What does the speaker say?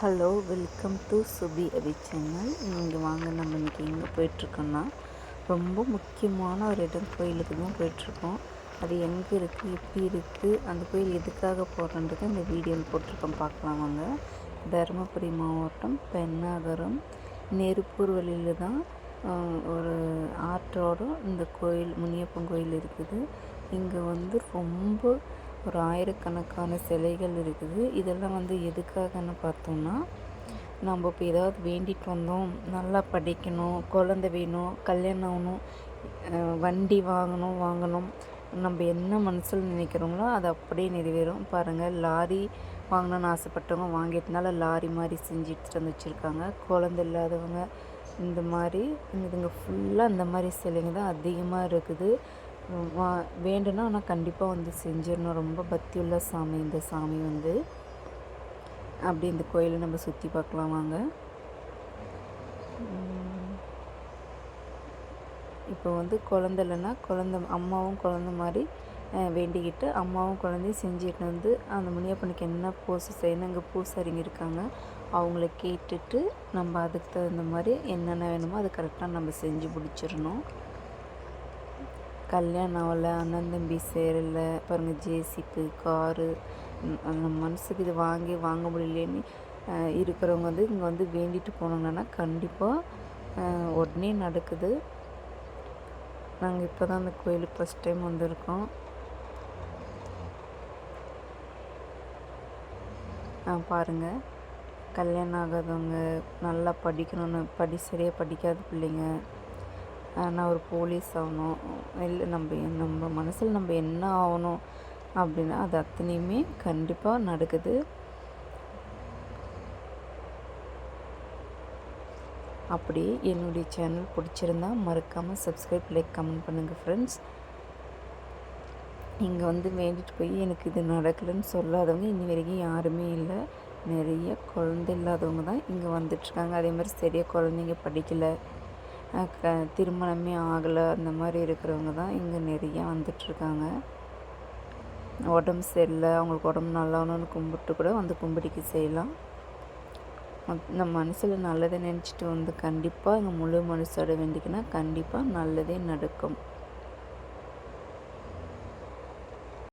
Hello welcome to Subi Abi channel. இங்கே வாங்க நம்ம இன்றைக்கி எங்கே போயிட்டுருக்கோன்னா ரொம்ப முக்கியமான ஒரு இடம் கோயிலுக்கு தான் போயிட்டுருக்கோம். அது எங்கே இருக்குது எப்படி இருக்குது அந்த கோயில் எதுக்காக போகிறோன்றது இந்த வீடியோவில் போட்டிருக்கோம். பார்க்கலாம் வாங்க. தருமபுரி மாவட்டம் பெண்ணாகரம் நெருப்பூர் வழியில் தான் ஒரு ஆற்றோட இந்த கோயில் முனியப்பன் கோயில் இருக்குது. இங்கே வந்து ரொம்ப ஒரு ஆயிரக்கணக்கான சிலைகள் இருக்குது. இதெல்லாம் வந்து எதுக்காகன்னு பார்த்தோம்னா நம்ம இப்போ ஏதாவது வேண்டிட்டு வந்தோம். நல்லா படிக்கணும் குழந்த வேணும் கல்யாணம் ஆகணும் வண்டி வாங்கணும் வாங்கணும். நம்ம என்ன மனசில் நினைக்கிறோங்களோ அது அப்படியே நிறைவேறும். பாருங்கள் லாரி வாங்கணும்னு ஆசைப்பட்டவங்க வாங்கிட்டனால லாரி மாதிரி செஞ்சு எடுத்துகிட்டு வந்து வச்சுருக்காங்க. குழந்த இல்லாதவங்க இந்த மாதிரி இதுங்க ஃபுல்லாக அந்த மாதிரி சிலைங்க தான் அதிகமாக இருக்குது. வா வேண்டுனா ஆனால் கண்டிப்பாக வந்து செஞ்சிடணும். ரொம்ப பக்தியுள்ள சாமி இந்த சாமி வந்து. அப்படி இந்த கோயிலை நம்ம சுற்றி பார்க்கலாம் வாங்க. இப்போ வந்து குழந்த இல்லைன்னா குழந்த அம்மாவும் குழந்த மாதிரி வேண்டிக்கிட்டு அம்மாவும் குழந்தையும் செஞ்சுட்டு வந்து அந்த முனியப்பனுக்கு என்ன பூசை செய்யணும் இங்கே பூசாரிங்க இருக்காங்க அவங்கள கேட்டுட்டு நம்ம அதுக்கு தகுந்த மாதிரி என்னென்ன வேணுமோ அதை கரெக்டாக நம்ம செஞ்சு முடிச்சிடணும். கல்யாணம் ஆகலை அண்ணன் தம்பி சேரலை பாருங்கள் ஜேசிப்பு காரு நம்ம மனசுக்கு இது வாங்கி வாங்க முடியலேன்னு இருக்கிறவங்க வந்து இங்கே வந்து வேண்டிட்டு போனாங்கன்னா கண்டிப்பாக உடனே நடக்குது. நாங்கள் இப்போ தான் அந்த கோயிலுக்கு ஃபஸ்ட் டைம் வந்திருக்கோம். பாருங்கள் கல்யாணம் ஆகாதவங்க நல்லா படிக்கணும்னு படி சரியாக படிக்காத பிள்ளைங்க. நான் ஒரு போலீஸ் ஆகணும். இல்லை நம்ம நம்ம மனசில் நம்ம என்ன ஆகணும் அப்படின்னா அது அத்தனையுமே கண்டிப்பாக நடக்குது. அப்படி என்னுடைய சேனல் பிடிச்சிருந்தா மறக்காமல் சப்ஸ்கிரைப் லைக் கமெண்ட் பண்ணுங்கள் ஃப்ரெண்ட்ஸ் இங்கே வந்து வேண்டிட்டு போய் எனக்கு இது நடக்கலைன்னு சொல்லாதவங்க இன்னி வரைக்கும் யாருமே இல்லை. நிறைய குழந்தை இல்லாதவங்க தான் இங்கே வந்துட்டுருக்காங்க அதே மாதிரி சரியாக குழந்தைங்க படிக்கலை. க திருமணமே ஆகலை. அந்த மாதிரி இருக்கிறவங்க தான் இங்கே நிறையா வந்துட்டுருக்காங்க. உடம்பு சரியில்லை. அவங்களுக்கு உடம்பு நல்லாகணும்னு கும்பிட்டு கூட வந்து கும்பிடிக்க செய்யலாம். நம்ம மனசில் நல்லதை நினச்சிட்டு வந்து கண்டிப்பாக இங்கே முழு மனசோட வேண்டிக்கினா கண்டிப்பாக நல்லதே நடக்கும்.